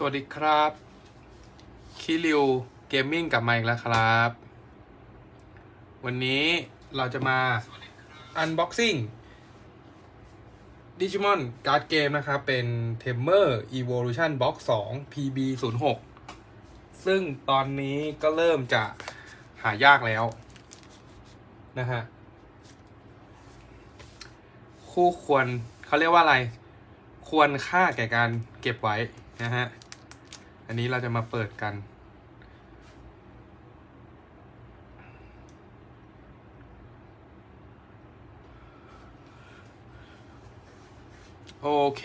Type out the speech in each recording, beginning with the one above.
สวัสดีครับคิริวเกมมิ่งกลับมาอีกแล้วครับ วันนี้เราจะมา Unboxing Digimon Card Game นะครับ เป็น Tamer Evolution Box 2 PB 0 6ซึ่งตอนนี้ก็เริ่มจะหายากแล้ว นะฮะ คู่ควรเขาเรียกว่าอะไร ควรค่าแก่การเก็บไว้นะฮะ อันนี้เราจะมาเปิดกัน โอเค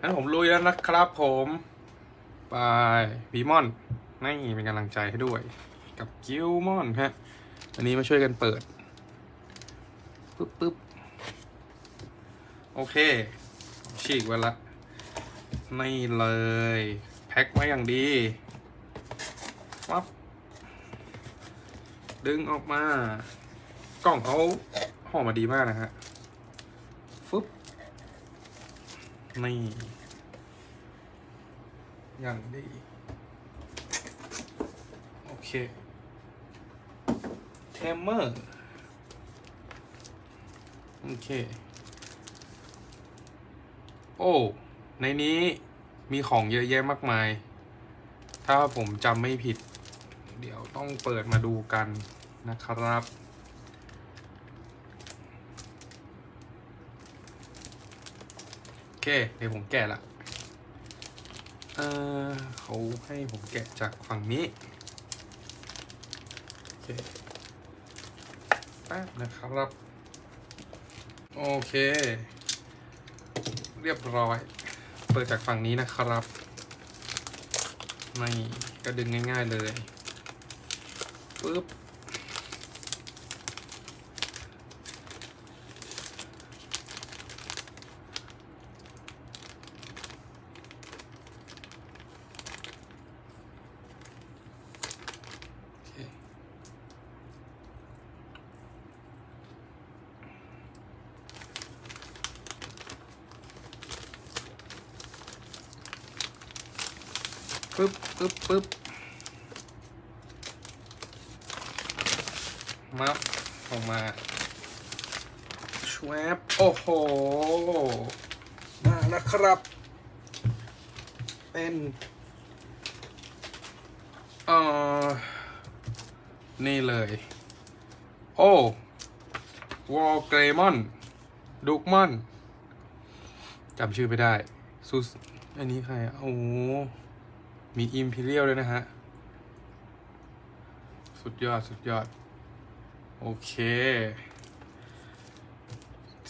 งั้นผมลุยแล้วนะครับผม ไปบีมอนนี่เป็นกำลังใจให้ด้วย กับกิลมอนฮะอันนี้มาช่วยกันเปิด ปึ๊บปึ๊บโอเค ฉีกไว้ละ นี่เลย แพ็คไว้อย่างดีวับดึงออกมา กล่องเขาห่อมาดีมากนะฮะฟึบนี่อย่างดี โอเคเทมเมอร์ โอเค โอ้ ในนี้มีของเยอะแยะมากมาย ถ้าผมจำไม่ผิด เดี๋ยวต้องเปิดมาดูกันนะครับ โอเค เดี๋ยวผมแกะละ เออเขาให้ผมแกะจากฝั่งนี้ โอเคแป๊บนะครับ โอเค เรียบร้อย เปิดจากฝั่งนี้นะครับ ไม่ก็ดึงง่าย ๆเลยปึ๊บ ปึ๊บปึ๊บปึ๊บมัฟออกมาชวบโอ้โหมาแล้วครับ เป็นเอ่อนี่เลย โอ้วอลเกรมอนดุกมอนจำชื่อไม่ได้ซูสอันนี้ใครโอ้ มีอิมพีเรียลด้วยนะฮะ สุดยอด สุดยอด โอเค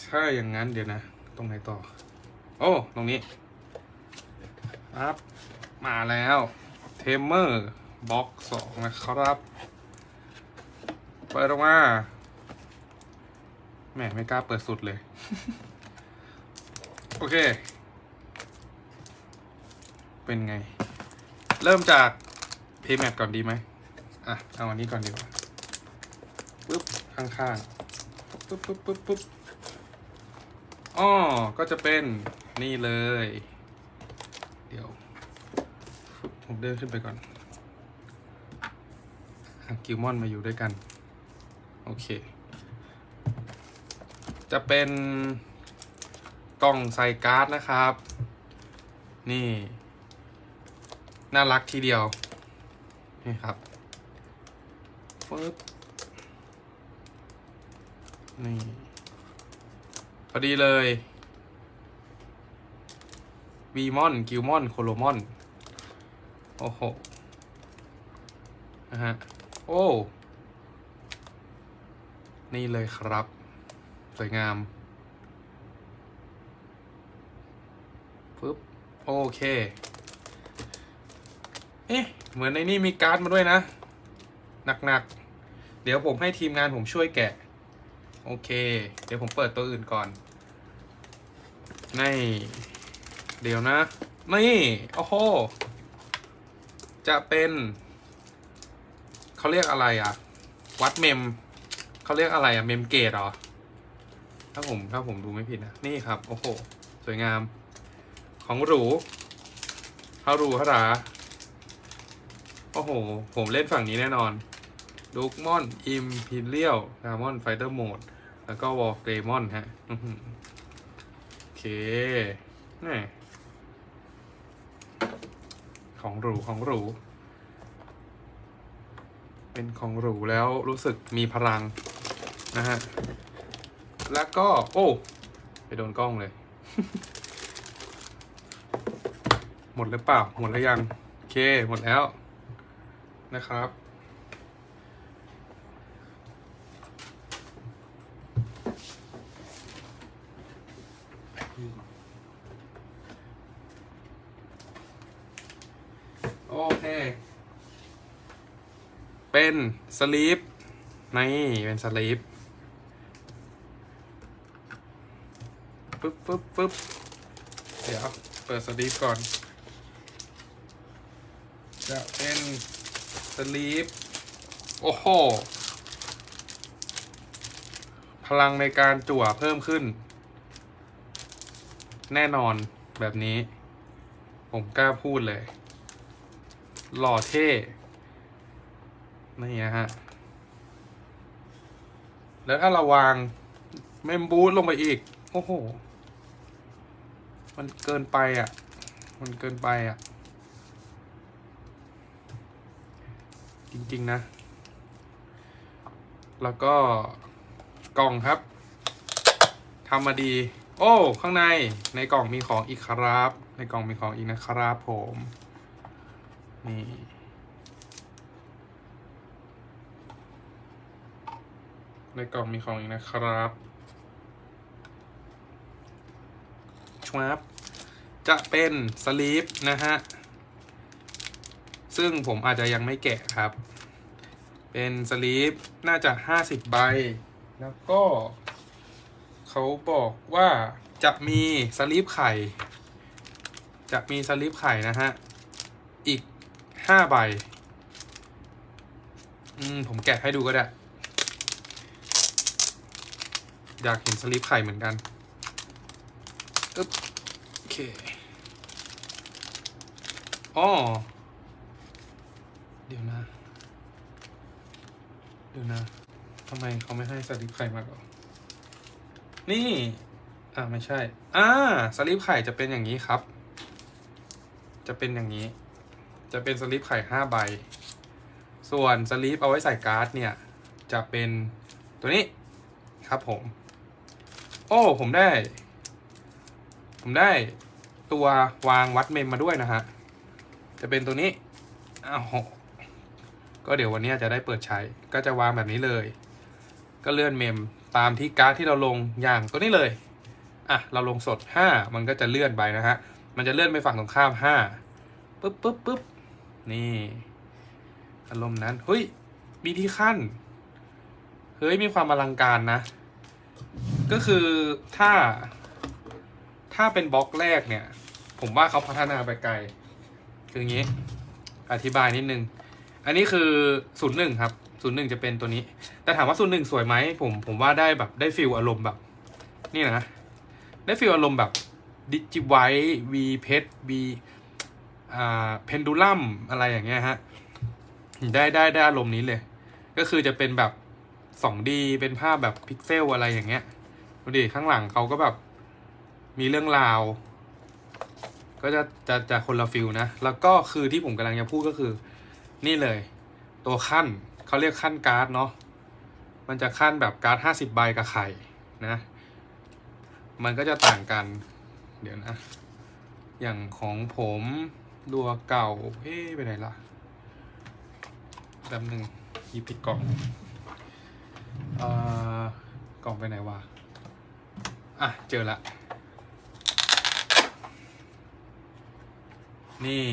ถ้าอย่างนั้นเดี๋ยวนะ ตรงไหนต่อ โอ้ ตรงนี้ครับ มาแล้วเทมเมอร์บ็อกสองนะครับ เปิดออกมาแหมไม่กล้าเปิดสุดเลย โอเค เป็นไง เริ่มจาก Paymat ก่อนดีไหมอะ เอาอันนี้ก่อนดีกว่าปึ๊บ ข้างๆปึ๊บปึ๊บปึ๊บปึ๊บอ้อก็จะเป็นนี่เลย เดี๋ยวฟึบผมเดินขึ้นไปก่อนกิลมอนมาอยู่ด้วยกัน โอเค จะเป็นกล่องใส่การ์ดนะครับ นี่ น่ารักทีเดียว นี่ครับฟึบนี่พอดีเลยวีมอนกิลมอนโคโลมอน โอ้โหนะฮะ โอ้ นี่เลยครับ สวยงามปึ๊บ โอเค เอ๊ะ เหมือนในนี่มีการ์ดมาด้วยนะ หนักๆ เดี๋ยวผมให้ทีมงานผมช่วยแกะ โอเค เดี๋ยวผมเปิดตัวอื่นก่อนในเดี๋ยวนะ นี่ โอ้โห จะเป็น เขาเรียกอะไรอะวัดเมม เขาเรียกอะไรอะเมมเกตเหรอ ถ้าผมถ้าผมดูไม่ผิดนะ นี่ครับ โอ้โห สวยงาม ของหรูฮารูฮารา โอ้โห ผมเล่นฝั่งนี้แน่นอนดูกมอน อิมพีเรียลดามอน ไฟเตอร์โหมด แล้วก็วอลเกรมอนฮะ โอเคนี่ของหรูของหรู เป็นของหรูแล้วรู้สึกมีพลัง นะฮะ แล้วก็ โอ้ ไปโดนกล้องเลย หมดหรือเปล่า หมดแล้วยัง โอเค หมดแล้ว นะครับ โอเค เป็นสลีปนี่เป็นสลีปปึ๊บปึ๊บปึ๊บเดี๋ยว เปิดสลีปก่อน จะเป็น สลีปโอ้โห พลังในการจั่วเพิ่มขึ้น แน่นอนแบบนี้ ผมกล้าพูดเลย หล่อเท่ นี่นะฮะ แล้วถ้าเราวางเมมบูทลงไปอีก โอ้โห มันเกินไปอะ มันเกินไปอะ จริง ๆ นะ แล้วก็กล่องครับทำมาดี โอ้ ข้างในในกล่องมีของอีกครับ ในกล่องมีของอีกนะครับผม นี่ในกล่องมีของอีกนะครับชวบจะเป็นสลีปนะฮะ ซึ่งผมอาจจะยังไม่แกะครับ เป็นสลีปน่าจะห้าสิบใบ แล้วก็เขาบอกว่าจะมีสลีปไข่ จะมีสลีปไข่นะฮะ อีกห้าใบ อืม ผมแกะให้ดูก็ได้ อยากเห็นสลิปไข่เหมือนกันอึ๊บโอเคอ๋อ เดี๋ยวนะ เดี๋ยวนะทำไมเขาไม่ให้สลิปไข่มาก่อนนี่ อ่าไม่ใช่ อ่าสลิปไข่จะเป็นอย่างนี้ครับ จะเป็นอย่างนี้ จะเป็นสลิปไข่ห้าใบ ส่วนสลิปเอาไว้ใส่การ์ดเนี่ย จะเป็นตัวนี้ครับผม โอ้ ผมได้ ผมได้ตัววางวัดเมมมาด้วยนะฮะ จะเป็นตัวนี้อ้าว ก็เดี๋ยววันนี้จะได้เปิดใช้ ก็จะวางแบบนี้เลย ก็เลื่อนเมมตามที่การ์ดที่เราลงอย่างตัวนี้เลย อะ เราลงสด 5 มันก็จะเลื่อนไปนะฮะ มันจะเลื่อนไปฝั่งตรงข้าม5ปึ๊บปึ๊บปึ๊บนี่ อารมณ์นั้น เฮ้ย มีที่ขั้น เฮ้ย มีความอลังการนะ ก็คือถ้า ถ้าเป็นบล็อกแรกเนี่ย ผมว่าเขาพัฒนาไปไกล คืออย่างนี้ อธิบายนิดนึง อันนี้คือศูนย์หนึ่งครับศูนย์หนึ่งจะเป็นตัวนี้ แต่ถามว่าศูนย์หนึ่งสวยไหมผมผมว่าได้แบบได้ฟิลอารมณ์แบบ นี่นะ ได้ฟิลอารมณ์แบบดิจิไวท์วีเพชวีอ่าเพนดูลัมอะไรอย่างเงี้ยฮะ ได้ได้ได้อารมณ์นี้เลย ก็คือจะเป็นแบบ 2D เป็นภาพแบบพิกเซลอะไรอย่างเงี้ยดูดิข้างหลังเขาก็แบบมีเรื่องราว ก็จะจะจะคนละฟิลนะ แล้วก็คือที่ผมกำลังจะพูดก็คือ นี่เลย ตัวขั้นเขาเรียกขั้นการ์ดเนาะมันจะขั้นแบบการ์ดห้าสิบใบกับไข่นะ มันก็จะต่างกัน เดี๋ยวนะ อย่างของผมดัวเก่าเอ๊ะไปไหนล่ะแป๊บหนึ่งยิบผิดกล่องเอ่อกล่องไปไหนวะอะ เจอละ นี่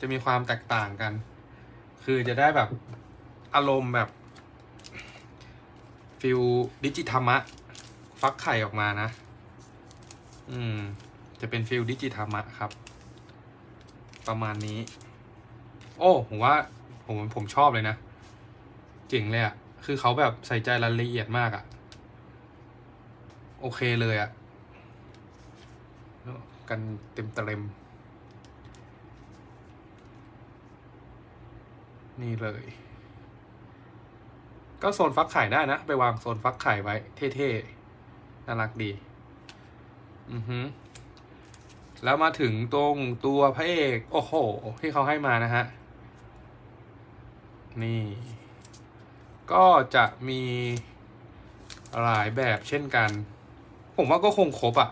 จะมีความแตกต่างกัน คือจะได้แบบอารมณ์แบบฟิลดิจิธรรมะ ฟักไข่ออกมานะ อืม จะเป็นฟิลดิจิธรรมะครับ ประมาณนี้ โอ้ผมว่าผมผมชอบเลยนะ เจ๋งเลยอะคือเขาแบบใส่ใจรายละเอียดมากอะโอเคเลยอะกันเต็มเต็ม นี่เลย ก็โซนฟักไข่ได้นะ ไปวางโซนฟักไข่ไว้ เท่ๆ น่ารักดี อือฮึแล้วมาถึงตรงตัวพระเอก โอ้โห ที่เขาให้มานะฮะ นี่ ก็จะมีหลายแบบเช่นกัน ผมว่าก็คงครบอะ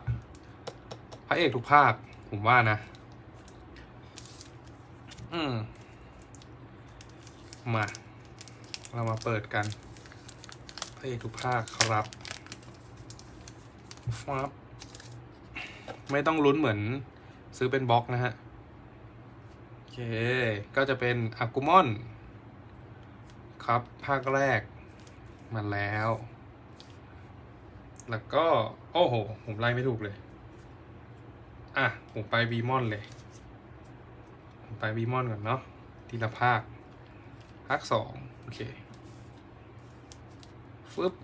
พระเอกทุกภาค ผมว่านะ อืม มา เรามาเปิดกันพระเอกทุกภาคครับฟับ ไม่ต้องลุ้นเหมือนซื้อเป็นบล็อกนะฮะ โอเค ก็จะเป็นอากุมอน ครับ ภาคแรก มาแล้ว แล้วก็ โอ้โห ผมไล่ไม่ถูกเลย อะ ผมไปวีมอนเลย ผมไปวีมอนก่อนเนาะทีละภาค ภาคสองโอเคฟึบ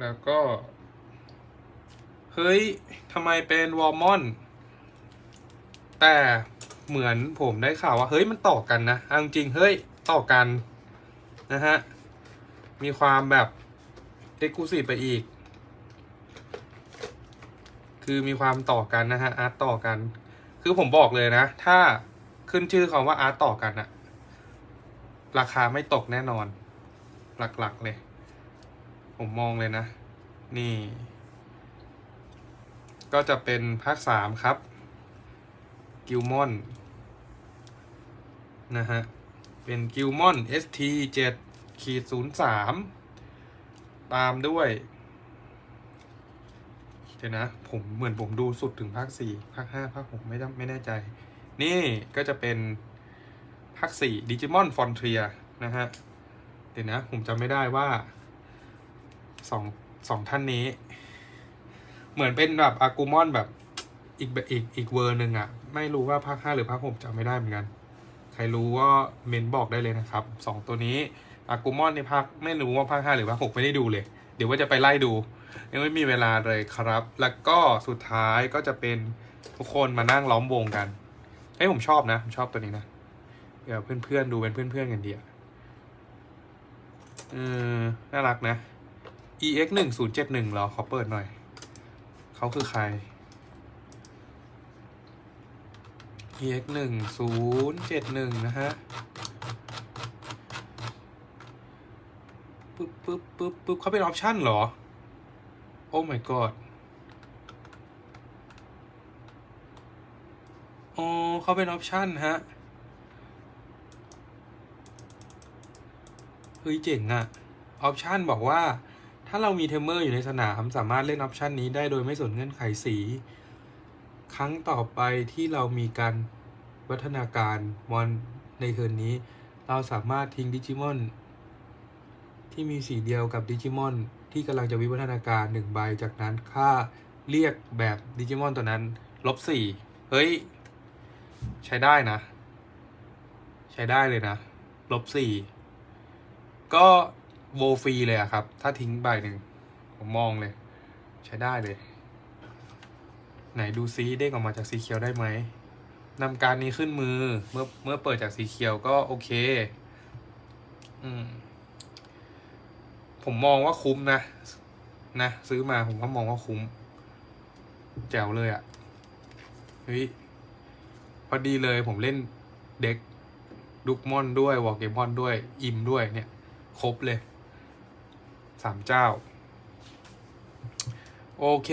แล้วก็ เฮ้ยทำไมเป็นวอร์มอน แต่เหมือนผมได้ข่าวว่า เฮ้ยมันต่อกันนะเอาจริงเฮ้ยต่อกันนะฮะ มีความแบบเอ็กซ์คลูซีฟไปอีก คือมีความต่อกันนะฮะอาร์ตต่อกัน คือผมบอกเลยนะ ถ้า ขึ้นชื่อคำว่าอาร์ตต่อกันอะราคาไม่ตกแน่นอน หลักๆเลย ผมมองเลยนะ นี่ ก็จะเป็นภาคสามครับ กิลมอน นะฮะ เป็นกิลมอน ST 7ขีด03ตามด้วยเดี๋ยวนะ ผมเหมือนผมดูสุดถึงภาคสี่ภาคห้าภาคหกไม่จำไม่แน่ใจ นี่ก็จะเป็นภาคสี่ดิจิมอนฟอนเทียนะฮะ เดี๋ยวนะ ผมจำไม่ได้ว่าสองสองท่านนี้ เหมือนเป็นแบบอากูมอนแบบอีกแบบอีกอีกเวอร์หนึ่งอะไม่รู้ว่าภาคห้าหรือภาคหกจำไม่ได้เหมือนกัน ใครรู้ก็เมนบอกได้เลยนะครับสองตัวนี้อากูมอนในภาคไม่รู้ว่าภาคห้าหรือภาคหกไม่ได้ดูเลย เดี๋ยวว่าจะไปไล่ดูยังไม่มีเวลาเลยครับ แล้วก็สุดท้ายก็จะเป็นทุกคนมานั่งล้อมวงกัน เฮ้ยผมชอบนะผมชอบตัวนี้นะเดี๋ยวเพื่อนๆดูเป็นเพื่อนๆกันเดียวเออน่ารักนะ ex หนึ่งศูนย์เจ็ดหนึ่งรอขอเปิดหน่อย เขาคือใคร ex หนึ่งศูนย์เจ็ดหนึ่งนะฮะปึ๊บปึ๊บปึ๊บปึ๊บเขาเป็นออปชั่นเหรอ โอ้ my god อ๋อ เขาเป็นออปชั่นฮะ เฮ้ย เจ๋งอะออปชันบอกว่า ถ้าเรามีเทมเมอร์อยู่ในสนาม สามารถเล่นออปชันนี้ได้โดยไม่สนเงื่อนไขสี ครั้งต่อไปที่เรามีการวัฒนาการมอนในเทิร์นนี้ เราสามารถทิ้งดิจิมอนที่มีสีเดียวกับดิจิมอนที่กำลังจะวิวัฒนาการหนึ่งใบจากนั้นค่าเรียกแบบดิจิมอนตัวนั้นลบสี่เฮ้ย ใช้ได้นะ ใช้ได้เลยนะลบสี่ก็โวฟรีเลยอะครับ ถ้าทิ้งใบหนึ่งผมมองเลย ใช้ได้เลย ไหนดูซีเด้งออกมาจากสีเขียวได้ไหมนำการนี้ขึ้นมือเมื่อเมื่อเปิดจากสีเขียวก็โอเค อืม ผมมองว่าคุ้มนะ นะ ซื้อมาผมก็มองว่าคุ้ม แจ๋วเลยอะ่ะเฮ้ย อดีเลยผมเล่นเด็กดุกมอนด้วยวอลเกมอนด้วย อิมด้วยเนี่ย ครบเลยสามเจ้า โอเค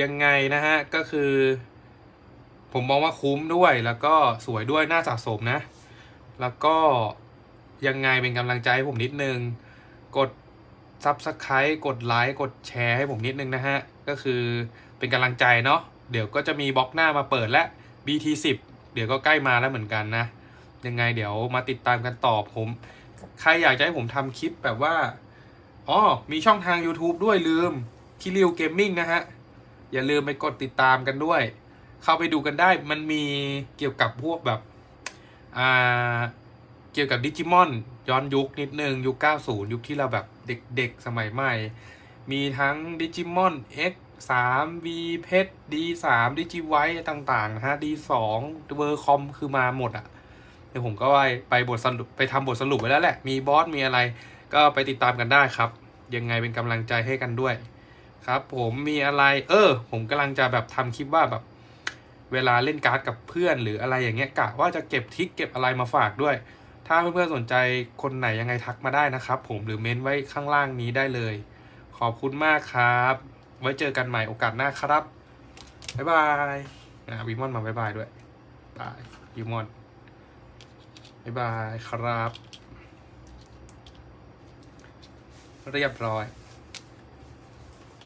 ยังไงนะฮะ ก็คือ ผมมองว่าคุ้มด้วยแล้วก็สวยด้วยน่าสะสมนะ แล้วก็ยังไงเป็นกำลังใจให้ผมนิดนึง กด Subscribe กดไลค์ กดแชร์ให้ผมนิดนึงนะฮะ ก็คือเป็นกำลังใจเนาะเดี๋ยวก็จะมีบล็อกหน้ามาเปิดและ BT10 เดี๋ยวก็ใกล้มาแล้วเหมือนกันนะ ยังไงเดี๋ยวมาติดตามกันต่อผม ใครอยากจะให้ผมทำคลิปแบบว่าอ๋อมีช่องทาง YouTube ด้วยลืมคิริวเกมมิ่งนะฮะ อย่าลืมไปกดติดตามกันด้วย เข้าไปดูกันได้มันมีเกี่ยวกับพวกแบบอ่าเกี่ยวกับดิจิมอนย้อนยุคนิดนึง ยุค 90 ยุคที่เราแบบเด็กๆ สมัยใหม่ มีทั้งดิจิมอน X สามวีเพชรดีสามดิจิไวต่างๆนะฮะดีสองเวอร์คอมคือมาหมดอะ่ะ เดี๋ยวผมก็ไปไปบทสรุปไปทำบทสรุปไว้แล้วแหละ มีบอสมีอะไร ก็ไปติดตามกันได้ครับ ยังไงเป็นกำลังใจให้กันด้วย ครับ ผมมีอะไร เออ ผมกำลังจะแบบทำคลิปว่าแบบ เวลาเล่นการ์ดกับเพื่อนหรืออะไรอย่างเงี้ยกะว่าจะเก็บทิกเก็บอะไรมาฝากด้วย ถ้าเพื่อนๆสนใจคนไหนยังไงทักมาได้นะครับ ผมหรือเม้นไว้ข้างล่างนี้ได้เลย ขอบคุณมากครับ ไว้เจอกันใหม่โอกาสหน้าครับบ๊ายบายนะวิมอนมาบ๊ายบายด้วยบายวิมอนบ๊ายบายครับ เรียบร้อย